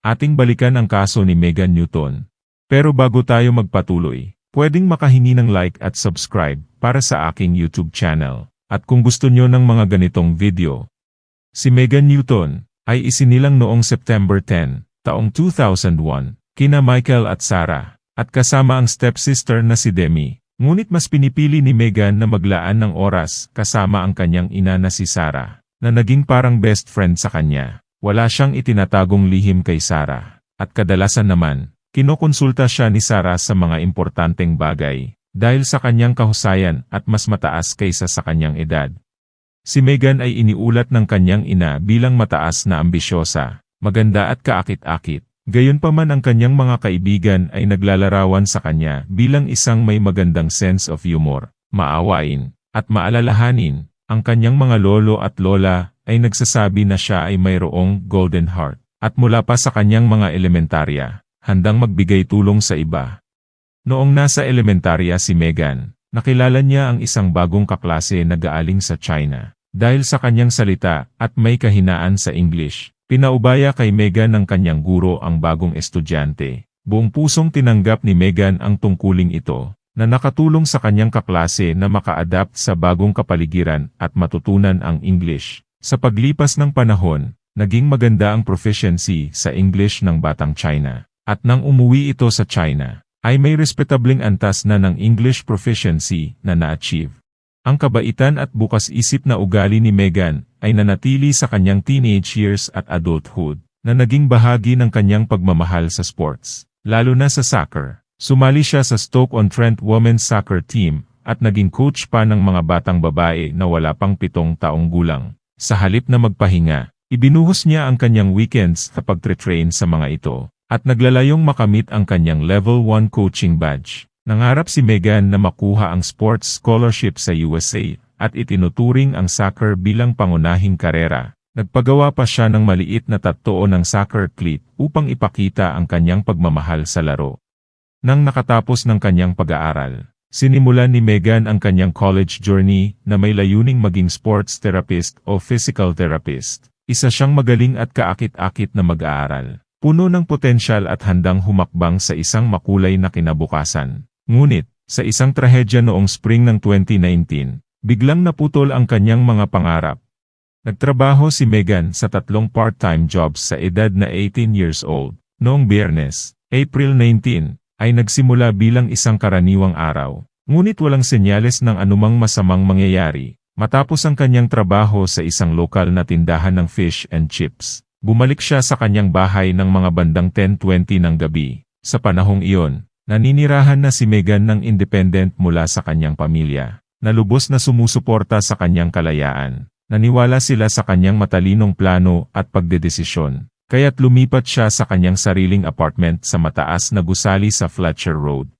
ating balikan ang kaso ni Megan Newton. Pero bago tayo magpatuloy, pwedeng makahingi ng like at subscribe para sa aking YouTube channel. At kung gusto nyo ng mga ganitong video, si Megan Newton ay isinilang noong September 10, taong 2001, kina Michael at Sarah, at kasama ang stepsister na si Demi. Ngunit mas pinipili ni Megan na maglaan ng oras kasama ang kanyang ina na si Sarah, na naging parang best friend sa kanya. Wala siyang itinatagong lihim kay Sarah, at kadalasan naman, kinokonsulta siya ni Sarah sa mga importanteng bagay, dahil sa kanyang kahusayan at mas mataas kaysa sa kanyang edad. Si Megan ay iniulat ng kanyang ina bilang mataas na ambisyosa, maganda at kaakit-akit, Gayunpaman ang kanyang mga kaibigan ay naglalarawan sa kanya bilang isang may magandang sense of humor, maawain, at maalalahanin. Ang kanyang mga lolo at lola ay nagsasabi na siya ay mayroong golden heart, at mula pa sa kanyang mga elementarya, handang magbigay tulong sa iba. Noong nasa elementarya si Megan, nakilala niya ang isang bagong kaklase na gaaling sa China. Dahil sa kanyang salita at may kahinaan sa English, Pinaubaya kay Megan ng kanyang guro ang bagong estudyante. Buong pusong tinanggap ni Megan ang tungkuling ito, na nakatulong sa kanyang kaklase na maka-adapt sa bagong kapaligiran at matutunan ang English. Sa paglipas ng panahon, naging maganda ang proficiency sa English ng batang China. At nang umuwi ito sa China, ay may respetabling antas na ng English proficiency na na-achieve. Ang kabaitan at bukas isip na ugali ni Megan ay nanatili sa kanyang teenage years at adulthood, na naging bahagi ng kanyang pagmamahal sa sports, lalo na sa soccer. Sumali siya sa Stoke-on-Trent Women's Soccer Team, at naging coach pa ng mga batang babae na wala pang pitong taong gulang. Sa halip na magpahinga, ibinuhos niya ang kanyang weekends sa pagtre-train sa mga ito, at naglalayong makamit ang kanyang Level 1 coaching badge. Nangarap si Megan na makuha ang sports scholarship sa USA, at itinuturing ang soccer bilang pangunahing karera. Nagpagawa pa siya ng maliit na tattoo ng soccer cleat upang ipakita ang kanyang pagmamahal sa laro. Nang nakatapos ng kanyang pag-aaral, sinimulan ni Megan ang kanyang college journey na may layuning maging sports therapist o physical therapist. Isa siyang magaling at kaakit-akit na mag-aaral, puno ng potensyal at handang humakbang sa isang makulay na kinabukasan. Ngunit, sa isang trahedya noong spring ng 2019, Biglang naputol ang kanyang mga pangarap. Nagtrabaho si Megan sa tatlong part-time jobs sa edad na 18 years old. Noong biyernes, April 19, ay nagsimula bilang isang karaniwang araw. Ngunit walang senyales ng anumang masamang mangyayari. Matapos ang kanyang trabaho sa isang lokal na tindahan ng fish and chips, bumalik siya sa kanyang bahay ng mga bandang 10.20 ng gabi. Sa panahong iyon, naninirahan na si Megan ng independent mula sa kanyang pamilya na lubos na sumusuporta sa kanyang kalayaan. Naniwala sila sa kanyang matalinong plano at pagdedesisyon, kaya't lumipat siya sa kanyang sariling apartment sa mataas na gusali sa Fletcher Road.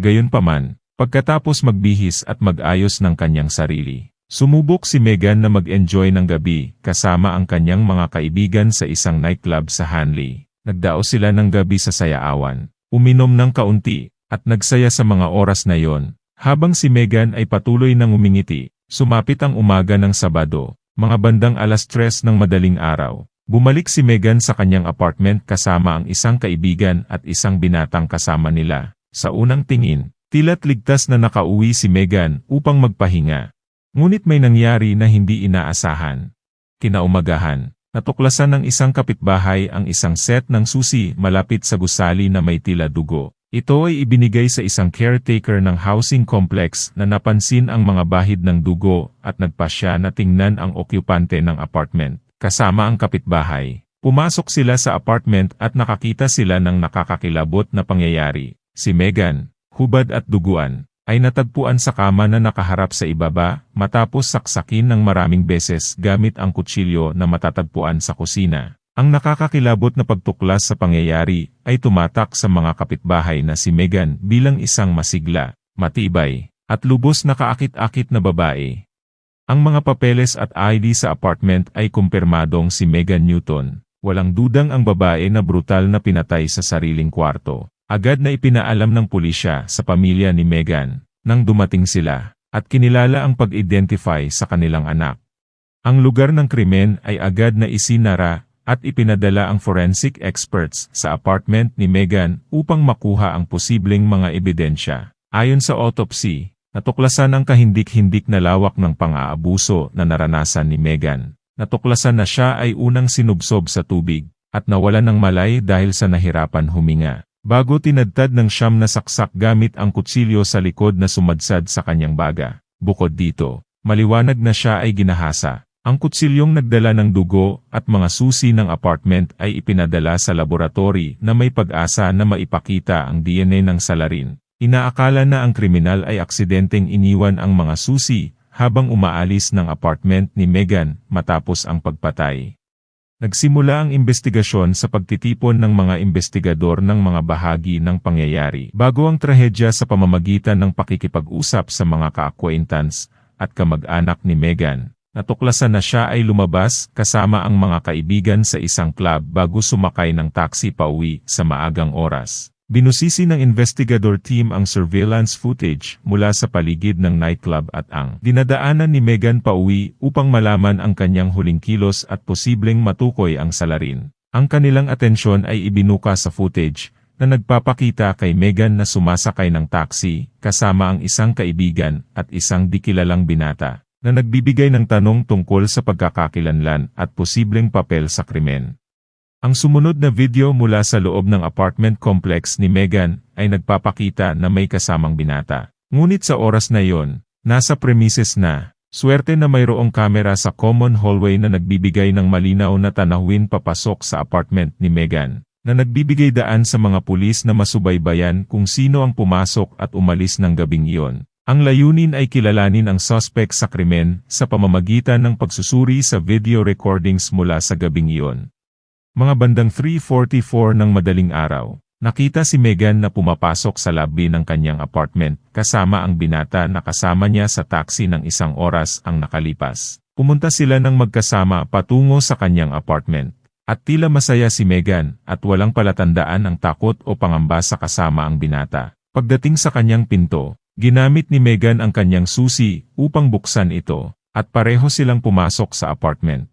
Gayunpaman, pagkatapos magbihis at mag-ayos ng kanyang sarili, sumubok si Megan na mag-enjoy ng gabi kasama ang kanyang mga kaibigan sa isang nightclub sa Hanley. Nagdao sila ng gabi sa sayaawan, uminom ng kaunti, at nagsaya sa mga oras na yon, habang si Megan ay patuloy nang umingiti, sumapit ang umaga ng Sabado, mga bandang alas tres ng madaling araw. Bumalik si Megan sa kanyang apartment kasama ang isang kaibigan at isang binatang kasama nila. Sa unang tingin, tila't ligtas na nakauwi si Megan upang magpahinga. Ngunit may nangyari na hindi inaasahan. Kinaumagahan, natuklasan ng isang kapitbahay ang isang set ng susi malapit sa gusali na may tila dugo. Ito ay ibinigay sa isang caretaker ng housing complex na napansin ang mga bahid ng dugo at nagpasya na tingnan ang okyupante ng apartment, kasama ang kapitbahay. Pumasok sila sa apartment at nakakita sila ng nakakakilabot na pangyayari. Si Megan, hubad at duguan, ay natagpuan sa kama na nakaharap sa ibaba matapos saksakin ng maraming beses gamit ang kutsilyo na matatagpuan sa kusina. Ang nakakakilabot na pagtuklas sa pangyayari ay tumatak sa mga kapitbahay na si Megan bilang isang masigla, matibay, at lubos na kaakit-akit na babae. Ang mga papeles at ID sa apartment ay kumpirmadong si Megan Newton. Walang dudang ang babae na brutal na pinatay sa sariling kwarto. Agad na ipinaalam ng pulisya sa pamilya ni Megan nang dumating sila at kinilala ang pag-identify sa kanilang anak. Ang lugar ng krimen ay agad na isinara at ipinadala ang forensic experts sa apartment ni Meghan upang makuha ang posibleng mga ebidensya. Ayon sa autopsy, natuklasan ang kahindik-hindik na lawak ng pang-aabuso na naranasan ni Meghan. Natuklasan na siya ay unang sinubsob sa tubig at nawalan ng malay dahil sa nahirapan huminga. Bago tinadtad ng siyam na saksak gamit ang kutsilyo sa likod na sumadsad sa kanyang baga. Bukod dito, maliwanag na siya ay ginahasa. Ang kutsilyong nagdala ng dugo at mga susi ng apartment ay ipinadala sa laboratory na may pag-asa na maipakita ang DNA ng salarin. Inaakala na ang kriminal ay aksidenteng iniwan ang mga susi habang umaalis ng apartment ni Megan matapos ang pagpatay. Nagsimula ang investigasyon sa pagtitipon ng mga investigador ng mga bahagi ng pangyayari bago ang trahedya sa pamamagitan ng pakikipag-usap sa mga ka-acquaintance at kamag-anak ni Megan. Natuklasan na siya ay lumabas kasama ang mga kaibigan sa isang club bago sumakay ng taxi pauwi sa maagang oras. Binusisi ng investigador team ang surveillance footage mula sa paligid ng nightclub at ang dinadaanan ni Megan pauwi upang malaman ang kanyang huling kilos at posibleng matukoy ang salarin. Ang kanilang atensyon ay ibinuka sa footage na nagpapakita kay Megan na sumasakay ng taxi kasama ang isang kaibigan at isang dikilalang binata na nagbibigay ng tanong tungkol sa pagkakakilanlan at posibleng papel sa krimen. Ang sumunod na video mula sa loob ng apartment complex ni Megan ay nagpapakita na may kasamang binata. Ngunit sa oras na yon, nasa premises na, swerte na mayroong kamera sa common hallway na nagbibigay ng malinaw na tanawin papasok sa apartment ni Megan, na nagbibigay daan sa mga pulis na masubaybayan kung sino ang pumasok at umalis ng gabing iyon. Ang layunin ay kilalanin ang suspect sa krimen sa pamamagitan ng pagsusuri sa video recordings mula sa gabing iyon. Mga bandang 3.44 ng madaling araw, nakita si Megan na pumapasok sa lobby ng kanyang apartment kasama ang binata na kasama niya sa taxi ng isang oras ang nakalipas. Pumunta sila ng magkasama patungo sa kanyang apartment. At tila masaya si Megan at walang palatandaan ang takot o pangamba sa kasama ang binata. Pagdating sa kanyang pinto, ginamit ni Megan ang kanyang susi upang buksan ito, at pareho silang pumasok sa apartment.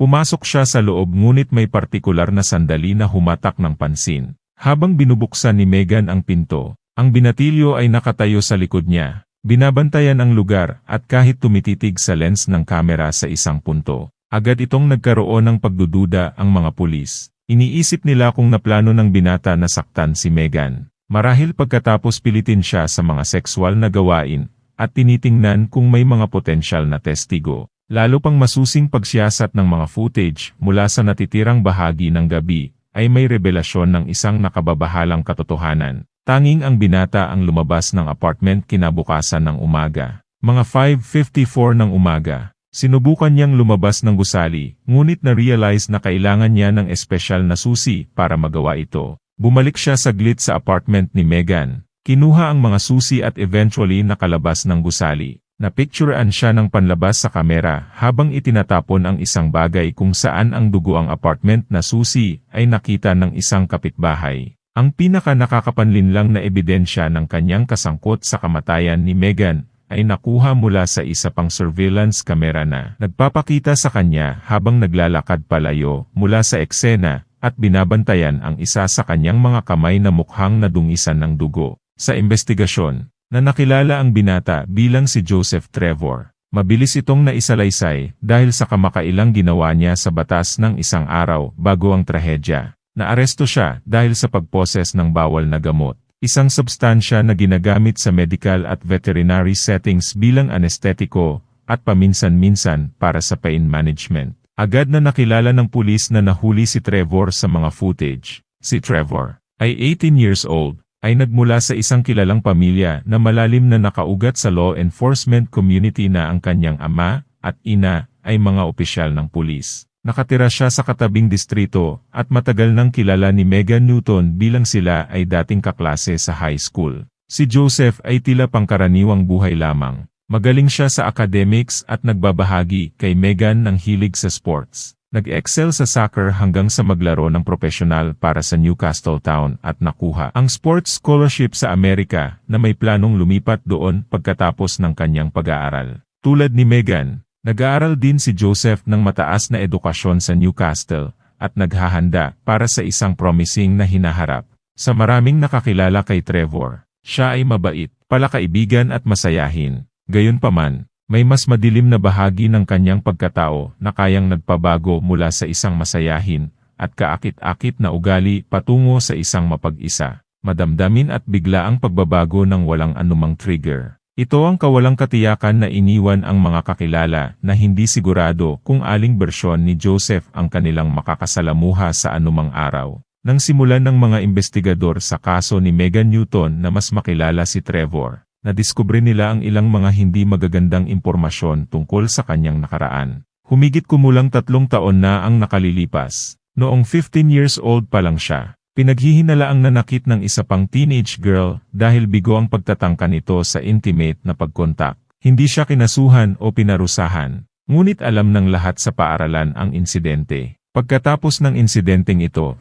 Pumasok siya sa loob ngunit may partikular na sandali na humatak ng pansin. Habang binubuksan ni Megan ang pinto, ang binatilyo ay nakatayo sa likod niya. Binabantayan ang lugar at kahit tumititig sa lens ng kamera sa isang punto, agad itong nagkaroon ng pagdududa ang mga pulis. Iniisip nila kung naplano ng binata na saktan si Megan. Marahil pagkatapos pilitin siya sa mga sexual na gawain, at tinitingnan kung may mga potensyal na testigo. Lalo pang masusing pagsiyasat ng mga footage mula sa natitirang bahagi ng gabi, ay may revelasyon ng isang nakababahalang katotohanan. Tanging ang binata ang lumabas ng apartment kinabukasan ng umaga. Mga 5.54 ng umaga, sinubukan niyang lumabas ng gusali, ngunit na-realize na kailangan niya ng espesyal na susi para magawa ito. Bumalik siya saglit sa apartment ni Megan, kinuha ang mga susi at eventually nakalabas ng gusali. Napicturean siya ng panlabas sa kamera habang itinatapon ang isang bagay kung saan ang dugo ang apartment na susi ay nakita ng isang kapitbahay. Ang pinaka nakakapanlinlang na ebidensya ng kanyang kasangkot sa kamatayan ni Megan ay nakuha mula sa isa pang surveillance camera na nagpapakita sa kanya habang naglalakad palayo mula sa eksena at binabantayan ang isa sa kanyang mga kamay na mukhang nadungisan ng dugo. Sa investigasyon, na nakilala ang binata bilang si Joseph Trevor. Mabilis itong naisalaysay dahil sa kamakailang ginawa niya sa batas ng isang araw bago ang trahedya. Naaresto siya dahil sa pagposes ng bawal na gamot, isang substansya na ginagamit sa medical at veterinary settings bilang anestetiko at paminsan-minsan para sa pain management. Agad na nakilala ng pulis na nahuli si Trevor sa mga footage. Si Trevor ay 18 years old ay nagmula sa isang kilalang pamilya na malalim na nakaugat sa law enforcement community na ang kanyang ama at ina ay mga opisyal ng pulis. Nakatira siya sa katabing distrito at matagal nang kilala ni Megan Newton bilang sila ay dating kaklase sa high school. Si Joseph ay tila pangkaraniwang buhay lamang. Magaling siya sa academics at nagbabahagi kay Megan ng hilig sa sports. Nag-excel sa soccer hanggang sa maglaro ng profesional para sa Newcastle Town at nakuha ang sports scholarship sa Amerika na may planong lumipat doon pagkatapos ng kanyang pag-aaral. Tulad ni Megan, nag-aaral din si Joseph ng mataas na edukasyon sa Newcastle at naghahanda para sa isang promising na hinaharap. Sa maraming nakakilala kay Trevor, siya ay mabait, palakaibigan at masayahin. Gayunpaman, may mas madilim na bahagi ng kanyang pagkatao na kayang nagpabago mula sa isang masayahin at kaakit-akit na ugali patungo sa isang mapag-isa, madamdamin at bigla ang pagbabago ng walang anumang trigger. Ito ang kawalang katiyakan na iniwan ang mga kakilala na hindi sigurado kung aling bersyon ni Joseph ang kanilang makakasalamuha sa anumang araw. Nang simulan ng mga investigador sa kaso ni Megan Newton na mas makilala si Trevor, nadiskubre nila ang ilang mga hindi magagandang impormasyon tungkol sa kanyang nakaraan. Humigit kumulang tatlong taon na ang nakalilipas. Noong 15 years old pa lang siya, pinaghihinalaang nanakit ng isa pang teenage girl dahil bigo ang pagtatangka nito sa intimate na pagkontak. Hindi siya kinasuhan o pinarusahan, ngunit alam ng lahat sa paaralan ang insidente. Pagkatapos ng insidenteng ito,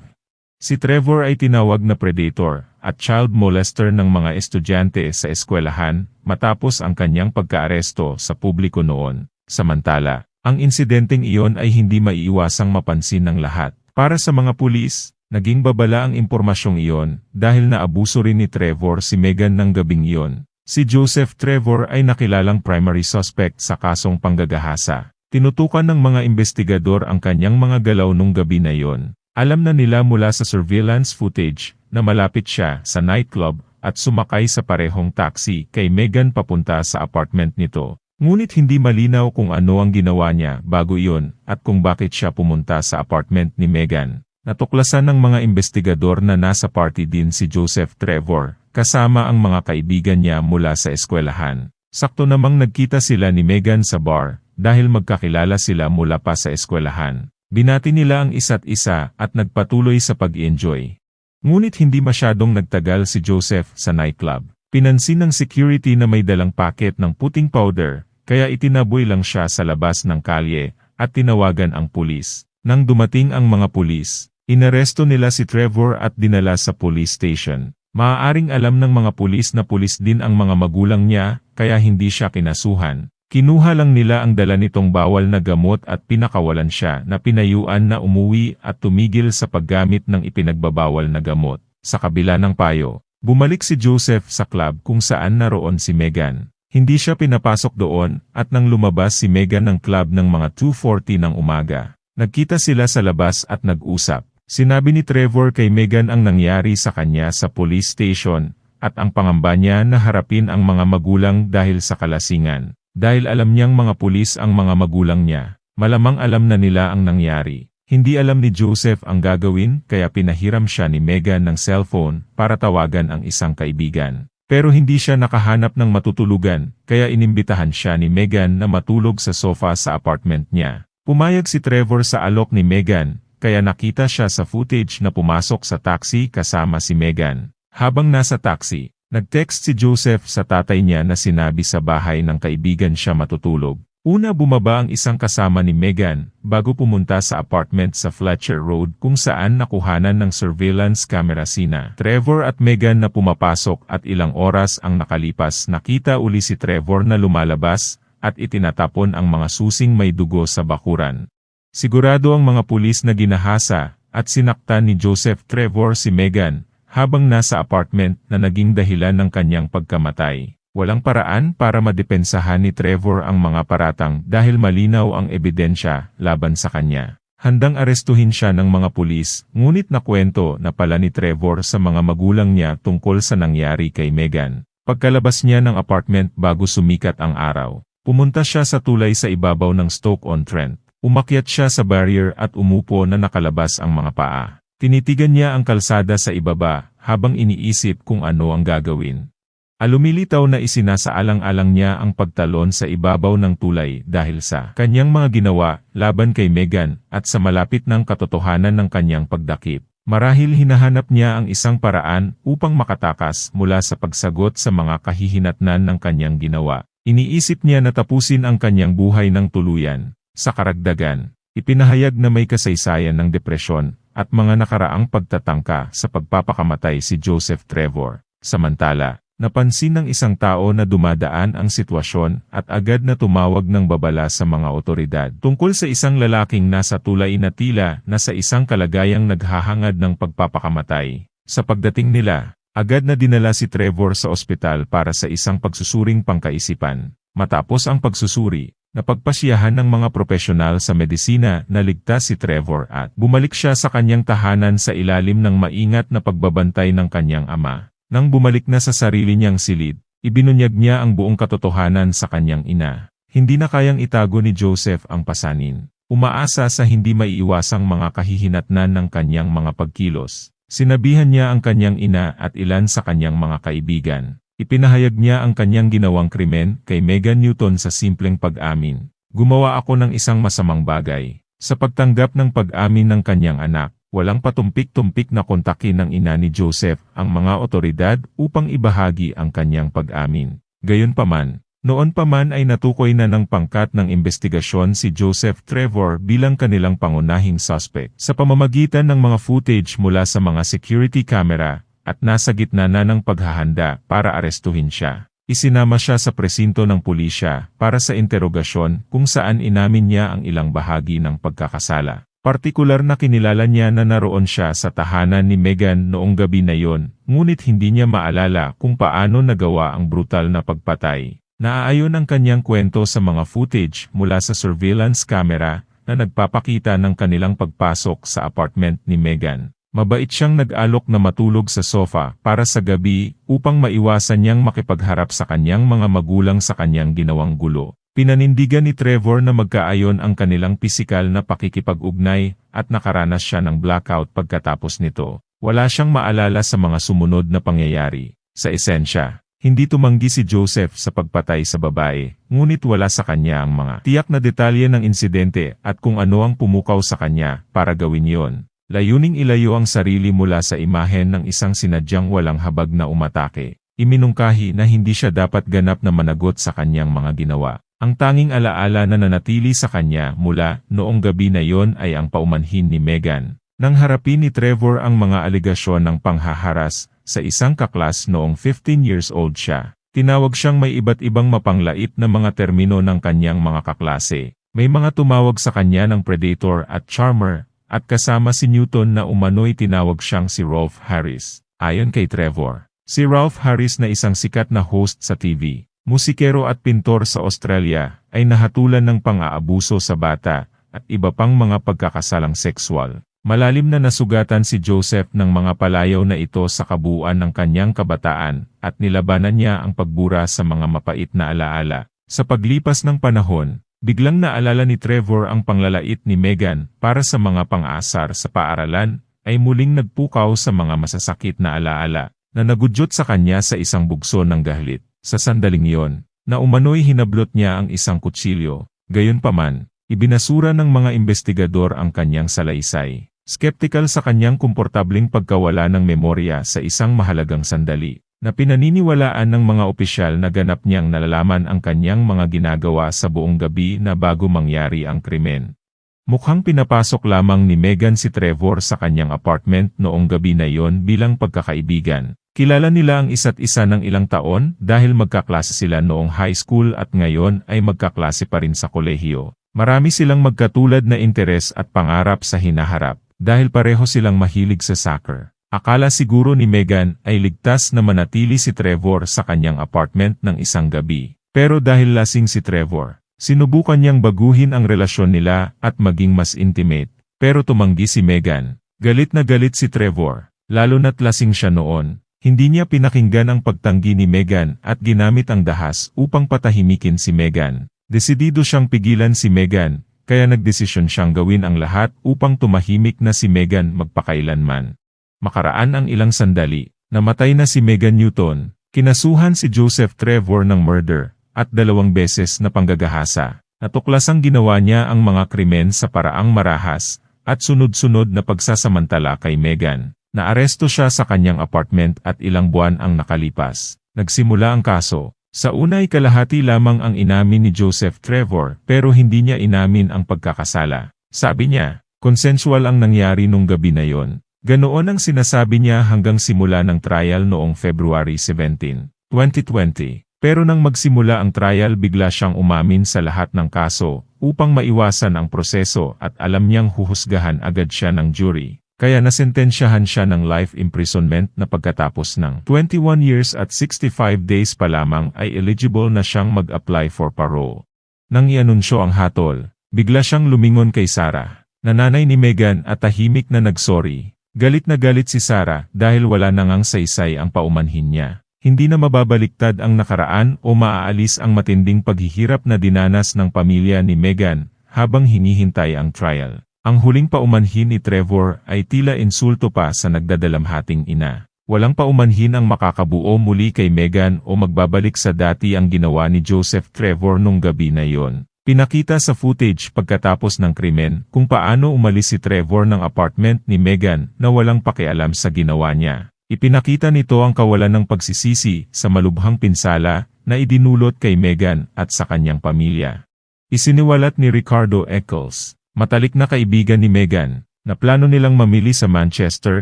Si Trevor ay tinawag na predator at child molester ng mga estudyante sa eskwelahan matapos ang kanyang pagkaaresto sa publiko noon. Samantala, ang insidenteng iyon ay hindi maiiwasang mapansin ng lahat. Para sa mga pulis, naging babala ang impormasyong iyon dahil naabuso rin ni Trevor si Megan ng gabing iyon. Si Joseph Trevor ay nakilalang primary suspect sa kasong panggagahasa. Tinutukan ng mga investigador ang kanyang mga galaw nung gabi na iyon. Alam na nila mula sa surveillance footage na malapit siya sa nightclub at sumakay sa parehong taxi kay Megan papunta sa apartment nito. Ngunit hindi malinaw kung ano ang ginawa niya bago iyon at kung bakit siya pumunta sa apartment ni Megan. Natuklasan ng mga investigador na nasa party din si Joseph Trevor, kasama ang mga kaibigan niya mula sa eskwelahan. Sakto namang nagkita sila ni Megan sa bar, dahil magkakilala sila mula pa sa eskwelahan. Binati nila ang isa't isa at nagpatuloy sa pag-enjoy. Ngunit hindi masyadong nagtagal si Joseph sa nightclub. Pinansin ng security na may dalang paket ng puting powder, kaya itinaboy lang siya sa labas ng kalye at tinawagan ang pulis. Nang dumating ang mga pulis, inaresto nila si Trevor at dinala sa police station. Maaaring alam ng mga pulis na pulis din ang mga magulang niya, kaya hindi siya kinasuhan. Kinuha lang nila ang dala nitong bawal na gamot at pinakawalan siya na pinayuan na umuwi at tumigil sa paggamit ng ipinagbabawal na gamot. Sa kabila ng payo, bumalik si Joseph sa club kung saan naroon si Megan. Hindi siya pinapasok doon at nang lumabas si Megan ng club ng mga 2.40 ng umaga. Nagkita sila sa labas at nag-usap. Sinabi ni Trevor kay Megan ang nangyari sa kanya sa police station at ang pangamba niya na harapin ang mga magulang dahil sa kalasingan. Dahil alam niyang mga pulis ang mga magulang niya, malamang alam na nila ang nangyari. Hindi alam ni Joseph ang gagawin kaya pinahiram siya ni Megan ng cellphone para tawagan ang isang kaibigan. Pero hindi siya nakahanap ng matutulugan, kaya inimbitahan siya ni Megan na matulog sa sofa sa apartment niya. Pumayag si Trevor sa alok ni Megan, kaya nakita siya sa footage na pumasok sa taxi kasama si Megan. Habang nasa taxi, Nag-text si Joseph sa tatay niya na sinabi sa bahay ng kaibigan siya matutulog. Una bumaba ang isang kasama ni Megan, bago pumunta sa apartment sa Fletcher Road kung saan nakuhanan ng surveillance camera sina Trevor at Megan na pumapasok at ilang oras ang nakalipas nakita uli si Trevor na lumalabas at itinatapon ang mga susing may dugo sa bakuran. Sigurado ang mga pulis na ginahasa at sinaktan ni Joseph Trevor si Megan habang nasa apartment na naging dahilan ng kanyang pagkamatay. Walang paraan para madepensahan ni Trevor ang mga paratang dahil malinaw ang ebidensya laban sa kanya. Handang arestuhin siya ng mga pulis, ngunit nakwento na pala ni Trevor sa mga magulang niya tungkol sa nangyari kay Megan. Pagkalabas niya ng apartment bago sumikat ang araw, pumunta siya sa tulay sa ibabaw ng Stoke-on-Trent. Umakyat siya sa barrier at umupo na nakalabas ang mga paa. Tinitigan niya ang kalsada sa ibaba, habang iniisip kung ano ang gagawin. Alumilitaw na isinasaalang-alang niya ang pagtalon sa ibabaw ng tulay dahil sa kanyang mga ginawa laban kay Megan at sa malapit ng katotohanan ng kanyang pagdakip. Marahil hinahanap niya ang isang paraan upang makatakas mula sa pagsagot sa mga kahihinatnan ng kanyang ginawa. Iniisip niya na tapusin ang kanyang buhay ng tuluyan. Sa karagdagan, ipinahayag na may kasaysayan ng depresyon at mga nakaraang pagtatangka sa pagpapakamatay si Joseph Trevor. Samantala, Napansin ng isang tao na dumadaan ang sitwasyon at agad na tumawag ng babala sa mga otoridad tungkol sa isang lalaking nasa tulay na tila na sa isang kalagayang naghahangad ng pagpapakamatay. Sa pagdating nila, agad na dinala si Trevor sa ospital para sa isang pagsusuring pangkaisipan. Matapos ang pagsusuri, napagpasyahan ng mga profesional sa medisina na ligtas si Trevor at bumalik siya sa kanyang tahanan sa ilalim ng maingat na pagbabantay ng kanyang ama. Nang bumalik na sa sarili niyang silid, ibinunyag niya ang buong katotohanan sa kanyang ina. Hindi na kayang itago ni Joseph ang pasanin. Umaasa sa hindi maiiwasang mga kahihinatnan ng kanyang mga pagkilos. Sinabihan niya ang kanyang ina at ilan sa kanyang mga kaibigan. Ipinahayag niya ang kanyang ginawang krimen kay Megan Newton sa simpleng pag-amin. Gumawa ako ng isang masamang bagay. Sa pagtanggap ng pag-amin ng kanyang anak, walang patumpik-tumpik na kontakin ng ina ni Joseph ang mga otoridad upang ibahagi ang kanyang pag-amin. Gayunpaman, noon pa man ay natukoy na ng pangkat ng investigasyon si Joseph Trevor bilang kanilang pangunahing suspect sa pamamagitan ng mga footage mula sa mga security camera at nasa gitna na ng paghahanda para arestuhin siya. Isinama siya sa presinto ng pulisya para sa interogasyon kung saan inamin niya ang ilang bahagi ng pagkakasala. Partikular na kinilala niya na naroon siya sa tahanan ni Megan noong gabi na yon, ngunit hindi niya maalala kung paano nagawa ang brutal na pagpatay. Naaayon ang kanyang kwento sa mga footage mula sa surveillance camera na nagpapakita ng kanilang pagpasok sa apartment ni Megan. Mabait siyang nag-alok na matulog sa sofa para sa gabi upang maiwasan niyang makipagharap sa kanyang mga magulang sa kanyang ginawang gulo. Pinanindigan ni Trevor na magkaayon ang kanilang pisikal na pakikipag-ugnay at nakaranas siya ng blackout pagkatapos nito. Wala siyang maalala sa mga sumunod na pangyayari. Sa esensya, hindi tumanggi si Joseph sa pagpatay sa babae, ngunit wala sa kanya ang mga tiyak na detalye ng insidente at kung ano ang pumukaw sa kanya para gawin yon. Layuning ilayo ang sarili mula sa imahen ng isang sinadyang walang habag na umatake. Iminungkahi na hindi siya dapat ganap na managot sa kanyang mga ginawa. Ang tanging alaala na nanatili sa kanya mula noong gabi na yon ay ang paumanhin ni Megan. Nang harapin ni Trevor ang mga aligasyon ng panghaharas sa isang kaklas noong 15 years old siya, tinawag siyang may iba't ibang mapanglait na mga termino ng kanyang mga kaklase. May mga tumawag sa kanya ng predator at charmer, at kasama si Newton na umano'y tinawag siyang si Rolf Harris. Ayon kay Trevor, si Ralph Harris na isang sikat na host sa TV, musikero at pintor sa Australia, ay nahatulan ng pang-aabuso sa bata, at iba pang mga pagkakasalang sexual. Malalim na nasugatan si Joseph ng mga palayaw na ito sa kabuuan ng kanyang kabataan, at nilabanan niya ang pagbura sa mga mapait na alaala. Sa paglipas ng panahon, biglang naalala ni Trevor ang panglalait ni Megan para sa mga pang-asar sa paaralan, ay muling nagpukaw sa mga masasakit na alaala, na nagudyot sa kanya sa isang bugso ng gahlit. Sa sandaling iyon, na umano'y hinablot niya ang isang kutsilyo, gayon paman, ibinasura ng mga investigador ang kanyang salaysay. Skeptical sa kanyang komportabling pagkawala ng memorya sa isang mahalagang sandali, na pinaniniwalaan ng mga opisyal na ganap niyang nalalaman ang kanyang mga ginagawa sa buong gabi na bago mangyari ang krimen. Mukhang pinapasok lamang ni Megan si Trevor sa kanyang apartment noong gabi na iyon bilang pagkakaibigan, Kilala nila ang isa't isa ng ilang taon dahil magkaklase sila noong high school at ngayon ay magkaklase pa rin sa kolehiyo. Marami silang magkatulad na interes at pangarap sa hinaharap dahil pareho silang mahilig sa soccer. Akala siguro ni Megan ay ligtas na manatili si Trevor sa kanyang apartment ng isang gabi. Pero dahil lasing si Trevor, sinubukan niyang baguhin ang relasyon nila at maging mas intimate. Pero tumanggi si Megan. Galit na galit si Trevor, lalo na't lasing siya noon, hindi niya pinakinggan ang pagtanggi ni Megan at ginamit ang dahas upang patahimikin si Megan. Desidido siyang pigilan si Megan, kaya nagdesisyon siyang gawin ang lahat upang tumahimik na si Megan magpakailanman. Makaraan ang ilang sandali, namatay na si Megan Newton, kinasuhan si Joseph Trevor ng murder, at dalawang beses na panggagahasa. Natuklas ang ginawa niya ang mga krimen sa paraang marahas, at sunod-sunod na pagsasamantala kay Megan. Naaresto siya sa kanyang apartment at ilang buwan ang nakalipas. Nagsimula ang kaso. Sa una kalahati lamang ang inamin ni Joseph Trevor pero hindi niya inamin ang pagkakasala. Sabi niya, consensual ang nangyari nung gabi na yon. Ganoon ang sinasabi niya hanggang simula ng trial noong February 17. 2020. Pero nang magsimula ang trial bigla siyang umamin sa lahat ng kaso, upang maiwasan ang proseso at alam niyang huhusgahan agad siya ng jury. Kaya nasentensyahan siya ng life imprisonment na pagkatapos ng 21 years at 65 days pa lamang ay eligible na siyang mag-apply for parole. Nang ianunsyo ang hatol, bigla siyang lumingon kay Sarah, na nanay ni Megan at tahimik na nagsorry. Galit na galit si Sarah dahil wala na saysay ang paumanhin niya. Hindi na mababaliktad ang nakaraan o maaalis ang matinding paghihirap na dinanas ng pamilya ni Megan habang hinihintay ang trial. Ang huling paumanhin ni Trevor ay tila insulto pa sa nagdadalamhating ina. Walang paumanhin ang makakabuo muli kay Megan o magbabalik sa dati ang ginawa ni Joseph Trevor nung gabi na yon. Pinakita sa footage pagkatapos ng krimen kung paano umalis si Trevor ng apartment ni Megan na walang pakialam sa ginawa niya. Ipinakita nito ang kawalan ng pagsisisi sa malubhang pinsala na idinulot kay Megan at sa kanyang pamilya. Isiniwalat ni Ricardo Eccles, matalik na kaibigan ni Megan, na plano nilang mamili sa Manchester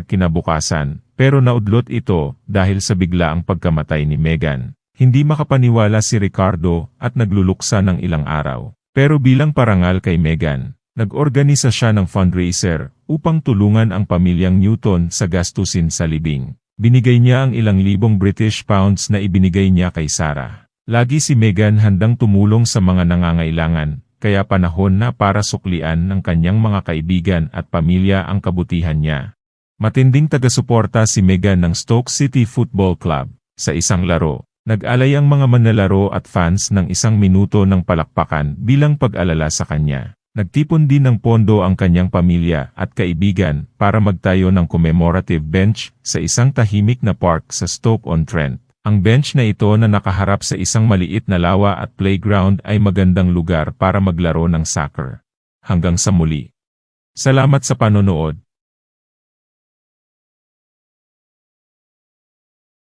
kinabukasan, pero naudlot ito dahil sa biglaang pagkamatay ni Megan. Hindi makapaniwala si Ricardo at nagluluksa ng ilang araw. Pero bilang parangal kay Megan, nag-organisa siya ng fundraiser upang tulungan ang pamilyang Newton sa gastusin sa libing. Binigay niya ang ilang libong British pounds na ibinigay niya kay Sarah. Lagi si Megan handang tumulong sa mga nangangailangan, kaya panahon na para suklian ng kanyang mga kaibigan at pamilya ang kabutihan niya. Matinding taga-suporta si Megan ng Stoke City Football Club sa isang laro. Nag-alay ang mga manlalaro at fans ng isang minuto ng palakpakan bilang pag-alala sa kanya. Nagtipon din ng pondo ang kanyang pamilya at kaibigan para magtayo ng commemorative bench sa isang tahimik na park sa Stoke-on-Trent. Ang bench na ito na nakaharap sa isang maliit na lawa at playground ay magandang lugar para maglaro ng soccer. Hanggang sa muli. Salamat sa panonood.